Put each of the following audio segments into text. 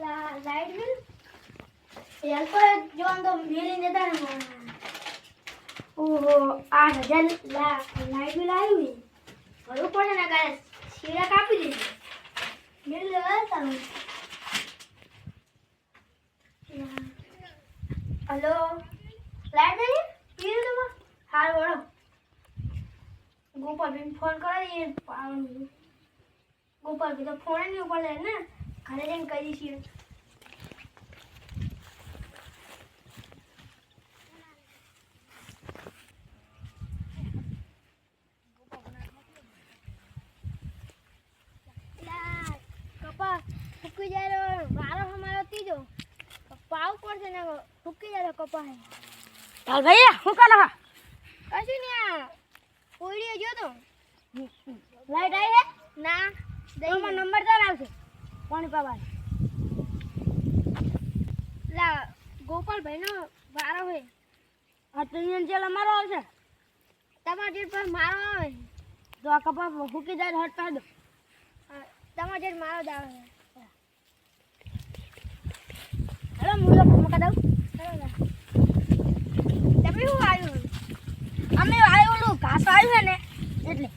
Light bill? Help John તો મેલી જતા ને ઓહો, આઠ હજાર લાઈટ બિલ આવ્યું ને ભરવું પડે ને કાલે શીરા કાપી દીધી મેળ લેવા તમે હલો? લાઈટ નહીં પીર તમે હાર વળો ગોપાલ ભાઈ ફોન કરી દઈએ. ગોપાલ ભાઈ તો ફોન નહીં ઉપાડે ને. ઘરે જઈને કહી કપા ફૂકી જાય વારો અમારો ત્રીજો પાવ પડશે ને ફૂકી જાય કપા હે. ચાલ ભાઈ શું કરો હા કશું ને આ. જો તો. લાઈટ આવી હે? ના તમારો નંબર ચાલ આવશે. પાણી પાવા લા ગોપાલભાઈ નો વારો હોય. આ ત્રણ જેલ અમારો આવશે. તમારા જેટ પર મારો આવે. તો આ કપા ફૂકી જાય હટતા દો. તમારા જેટ મારો જ આવે. હેલો મુલો મકા દઉં. તમે શું આવ્યું અમે આવ્યું ઘાસ આવ્યું ને, એટલે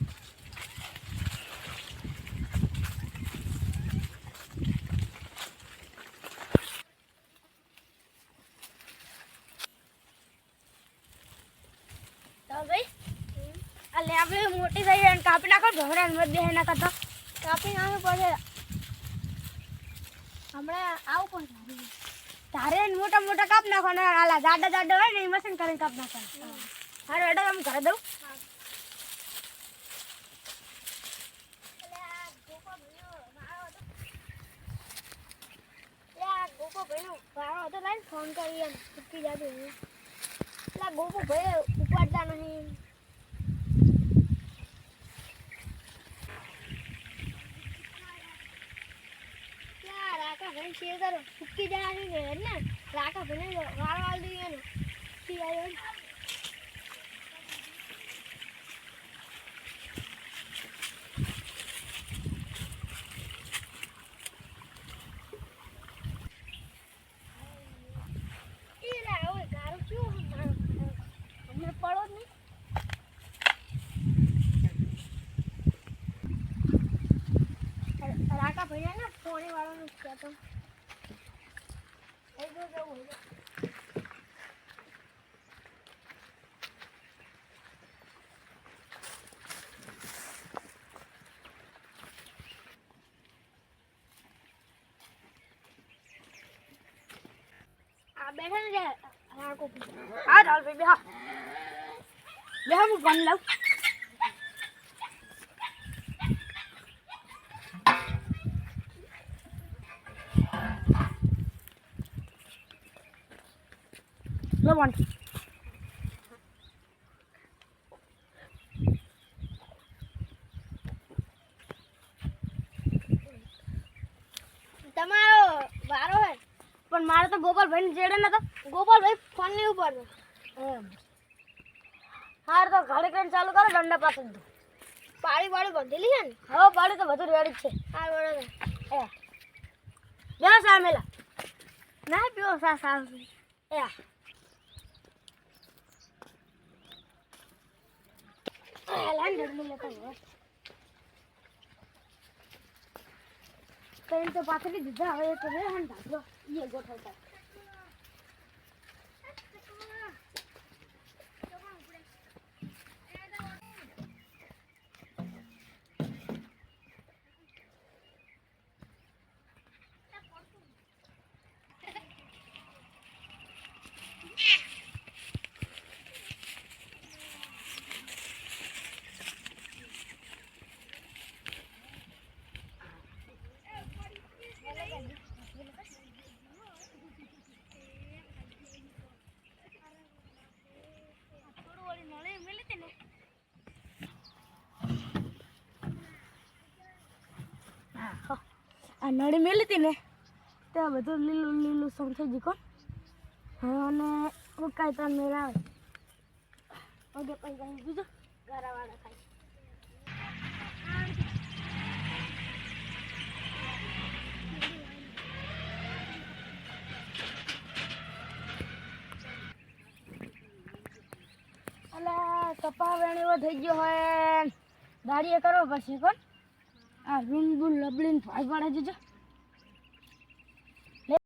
ભાઈ આ લેબડી મોટી થઈ જાય કાપી નાખો ઢોરા ને મત બેહી નાખો તો. કાપી નાખવું પડે હમણાં આવું પણ તારે ને મોટા મોટા કાપ નાખો ને આલા જાડા જાડા હોય ને એ મશીન કરીને કાપ નાખવાના. હારું એડો તમે ઘરે દઉં. ફોન કરી એમ. ચૂકી જાતું એટલે ગોપો ભાઈ ભાઈ શેર કરો. ચૂકી જવાની ને રાકા ભાઈ વાળ વાળ દઈએ ને. ચૂકી જાય એમ. ઈ લા, ઓય, ગારું ચેવું મારું? હમણાં પડો જ નહીં. રાકા ભાઈ ને ફોને વાળાનું જ કહેતો એ જો જવું હોય તો. આ બેઠા ને રાકો હા ચાલ ભાઈ બેહા. બેહા હું ફોન લઉં. લો પાણી તમારો વારો હે. પણ મારે તો ગોપાલભાઈ ને જેડે નતો. ગોપાલભાઈ ફોન નહીં ઉપર એમ. હાર તો ઘડી કરીને ચાલુ કરો દંડા પાસે પાળી વાળી બંધેલી છે ને? હવે પાડી તો બધું રેડી જ છે. હા બરોબર એ. બે સામેલા. ના પીઓ સા સા એ કઈ તો પાછળથી દીધા હવે તો રે હન ઢાકલો એ ગોઠવતા નળી મેલી હતી ને, ત્યાં બધું લીલું લીલું શોર થઈ ગયું કોણ? અને ઉકાય ત્રણ મેળ આવે ઓકે પછી કઈ બીજું ગારાવાળા ખાય અલા કપા વેણીઓ થઈ ગયો હોય. ગાડીએ કરો પછી કોણ? આ રૂમ બુલ લબડીને ભાઈ પાડે જજો